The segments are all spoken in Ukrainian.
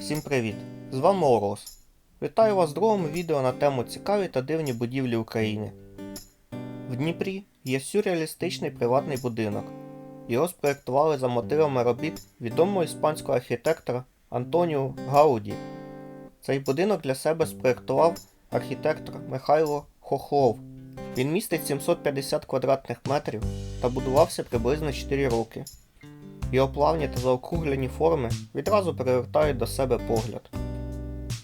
Всім привіт! З вами Орос. Вітаю вас в другому відео на тему цікаві та дивні будівлі України. В Дніпрі є сюрреалістичний приватний будинок. Його спроєктували за мотивами робіт відомого іспанського архітектора Антоніо Гауді. Цей будинок для себе спроєктував архітектор Михайло Хохлов. Він містить 750 квадратних метрів та будувався приблизно 4 роки. Його плавні та заокруглені форми відразу привертають до себе погляд.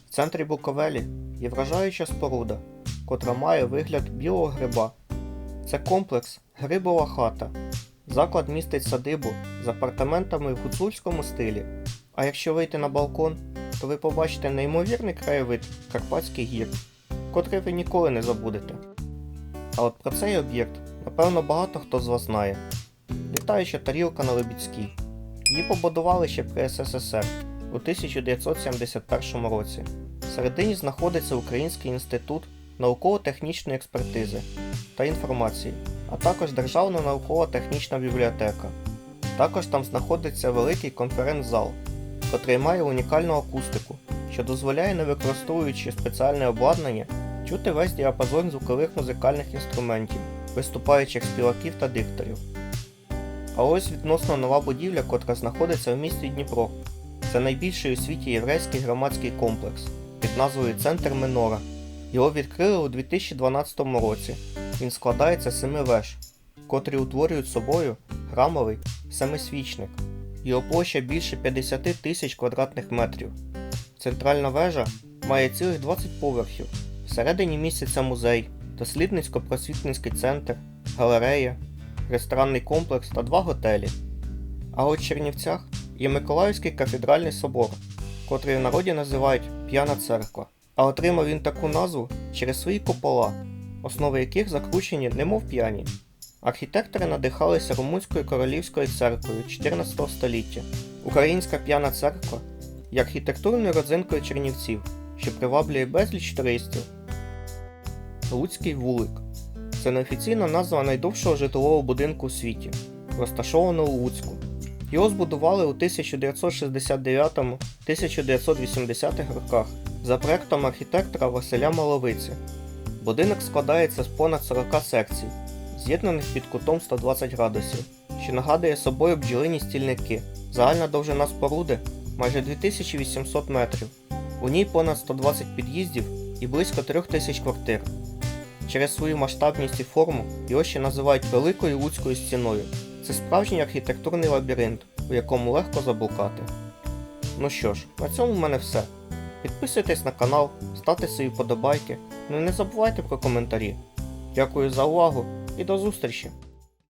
В центрі Буковелі є вражаюча споруда, котра має вигляд білого гриба. Це комплекс Грибова хата. Заклад містить садибу з апартаментами в гуцульському стилі. А якщо вийти на балкон, то ви побачите неймовірний краєвид Карпатських гір, котрий ви ніколи не забудете. А от про цей об'єкт, напевно, багато хто з вас знає. Літаюча тарілка на Лебідській. Її побудували ще при СССР у 1971 році. Всередині знаходиться Український інститут науково-технічної експертизи та інформації, а також Державна наукова-технічна бібліотека. Також там знаходиться великий конференц-зал, котрий має унікальну акустику, що дозволяє, не використовуючи спеціальне обладнання, чути весь діапазон звукових музикальних інструментів, виступаючих співаків та дикторів. А ось відносно нова будівля, котра знаходиться в місті Дніпро. Це найбільший у світі єврейський громадський комплекс під назвою Центр Менора. Його відкрили у 2012 році. Він складається з семи веж, котрі утворюють собою храмовий семисвічник. Його площа більше 50 тисяч квадратних метрів. Центральна вежа має цілих 20 поверхів. Всередині містяться музей, дослідницько-просвітницький центр, галерея, ресторанний комплекс та два готелі. А от Чернівцях є Миколаївський кафедральний собор, котрий в народі називають П'яна церква. А отримав він таку назву через свої купола, основи яких закручені немов п'яні. Архітектори надихалися румунською королівською церквою 14 століття. Українська п'яна церква є архітектурною родзинкою чернівців, що приваблює безліч туристів. Луцький вулик це неофіційна назва найдовшого житлового будинку у світі, розташованого у Луцьку. Його збудували у 1969-1980 роках за проектом архітектора Василя Маловиці. Будинок складається з понад 40 секцій, з'єднаних під кутом 120 градусів, що нагадує собою бджолині стільники. Загальна довжина споруди майже 2800 метрів. У ній понад 120 під'їздів і близько 3000 квартир. Через свою масштабність і форму його ще називають Великою Луцькою стіною. Це справжній архітектурний лабіринт, у якому легко заблукати. Ну що ж, на цьому в мене все. Підписуйтесь на канал, ставте свої вподобайки, ну і не забувайте про коментарі. Дякую за увагу і до зустрічі!